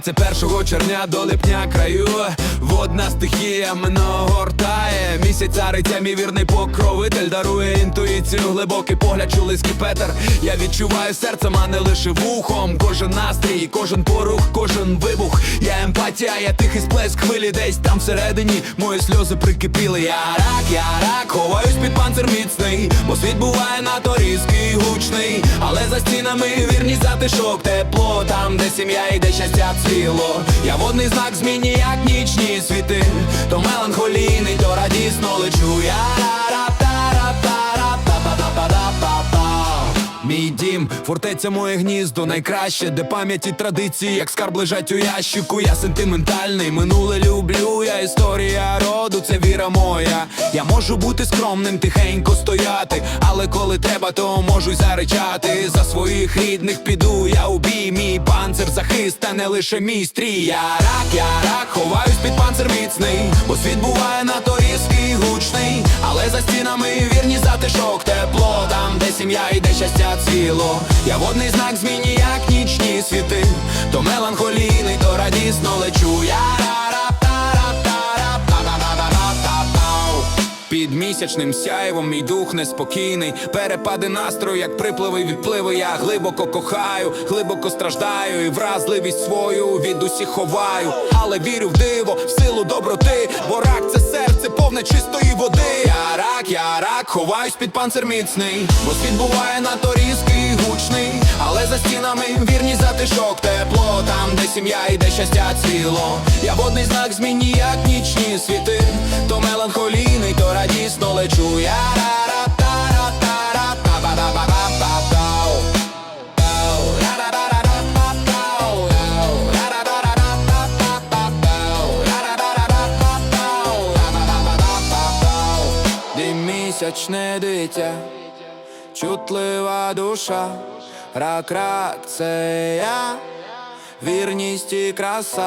21 червня до липня краю. Водна стихія мене огортає Місяць цариця, мій вірний покровитель Дарує інтуїцію, глибокий погляд, чулиський петер Я відчуваю серцем, а не лише вухом. Кожен настрій, кожен порух, кожен вибух. Я емпатія, я тихий сплеск хвилі десь там всередині. Мої сльози прикипіли, я рак, я рак, ховаюсь під панцир міцний Бо світ буває надто різкий, гучний. Але за стінами вірність затишок, тепло. Там, де сім'я і де щастя цвіло Я водний знак зміні, як нічні світи. То меланхолійний, радісно лечу Я Мій дім, фортеця моє гніздо, найкраще, де пам'яті традиції, як скарб лежать у ящику. Я сентиментальний, минуле люблю. Я історія роду, це віра моя. Я можу бути скромним, тихенько стояти, але коли треба, то можу й заричати. За своїх рідних піду, я у бій, мій панцир захист, а не лише мій стрій. Я рак, я рак, ховаюсь під панцир міцний, бо світ буває за стінами вірні затишок, тепло там, де сім'я і де щастя цвіло. Я водний знак зміні, як нічні світи, то меланхолійний, то радісно лечу. Я. Під місячним сяєвом мій дух неспокійний, перепади настрою, як припливи відпливи. Я глибоко кохаю, глибоко страждаю, і вразливість свою від усіх ховаю. Але вірю в диво, в силу доброти, бо рак це серце повне чистої води. Ховаюсь під панцир міцний, бо світ буває надто різкий, гучний, але за стінами вірні затишок, тепло там, де сім'я і де щастя ціло. Я водний знак зміні, як нічні світи, місячне дитя, чутлива душа, рак, рак, це я, вірність і краса.